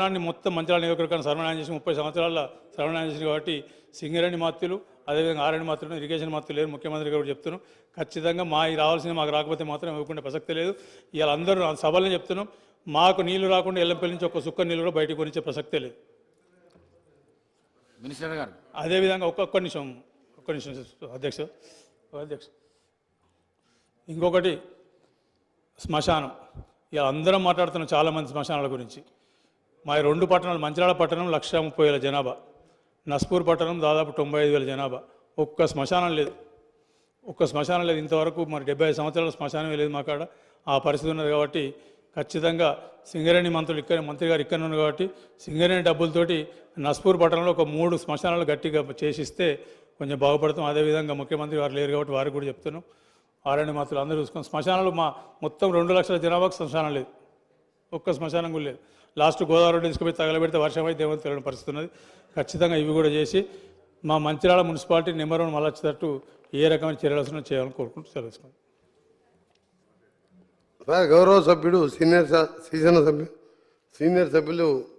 రాష్ట్రాన్ని మొత్తం మంచిర్యాల నియోజకవర్గాన్ని సర్వనాశనం చేసి ముప్పై సంవత్సరాల సర్వనాశనం చేసింది కాబట్టి సింగరేణి మాత్రులు అదేవిధంగా ఆరణి మాత్రులు ఇరిగేషన్ మాత్రులు లేరు. ముఖ్యమంత్రి గారు చెప్తున్నాం ఖచ్చితంగా మా ఈ రావాల్సింది మాకు రాకపోతే మాత్రం ఇవ్వకుండా ప్రసక్తి లేదు. ఇవాళ అందరూ సభలో చెప్తున్నాం. మాకు నీళ్ళు రాకుండా ఎల్లంపల్లి నుంచి ఒక సుక్క నీళ్ళు కూడా బయటకు కొనిచ్చే ప్రసక్తే లేదు. మినిస్టర్ గారు. అదేవిధంగా ఒక్కొక్క నిమిషం ఒక్క నిమిషం అధ్యక్ష అధ్యక్ష. ఇంకొకటి శ్మశానం. ఇక అందరం మాట్లాడుతున్నాం చాలామంది శ్మశానాల గురించి. మా రెండు పట్టణాలు మంచిరాల పట్టణం లక్ష ముప్పై వేల జనాభా. నస్పూర్ పట్టణం దాదాపు తొంభై ఐదు వేల జనాభా. ఒక్క శ్మశానం లేదు. ఒక్క శ్మశానం లేదు. ఇంతవరకు మరి డెబ్బై ఐదు సంవత్సరాల శ్మశానం లేదు మా కాడ. ఆ పరిస్థితి ఉన్నది కాబట్టి ఖచ్చితంగా సింగరేణి మంత్రులు ఇక్కడ మంత్రి గారు ఇక్కడ ఉన్నారు కాబట్టి సింగరేణి డబ్బులతోటి నస్పూర్ పట్టణంలో ఒక మూడు శ్మశానాలు గట్టిగా చేసిస్తే కొంచెం బాగుపడతాం. అదేవిధంగా ముఖ్యమంత్రి వారు లేరు కాబట్టి వారికి కూడా చెప్తున్నాం. ఆరణ్య మంత్రులు అందరూ చూసుకొని శ్మశానాలు మా మొత్తం రెండు లక్షల జనాభాకు శ్మశానం లేదు. ఒక్క శ్మశానం కూడా లేదు. లాస్ట్ గోదావరి తీసుకుపోయి తగలబెడితే వర్షం అయితే ఏమో తెలియని పరిస్థితి ఉన్నది. ఖచ్చితంగా ఇవి కూడా చేసి మా మంచిర్యాల మున్సిపాలిటీ నెంబర్ వన్ మళ్ళొచ్చేటట్టు ఏ రకమైన చర్యలు చేయాలని కోరుకుంటూ తెలుసుకోండి గౌరవ సభ్యుడు సీనియర్ సా- సీజన్ సభ్యు సీనియర్ సభ్యులు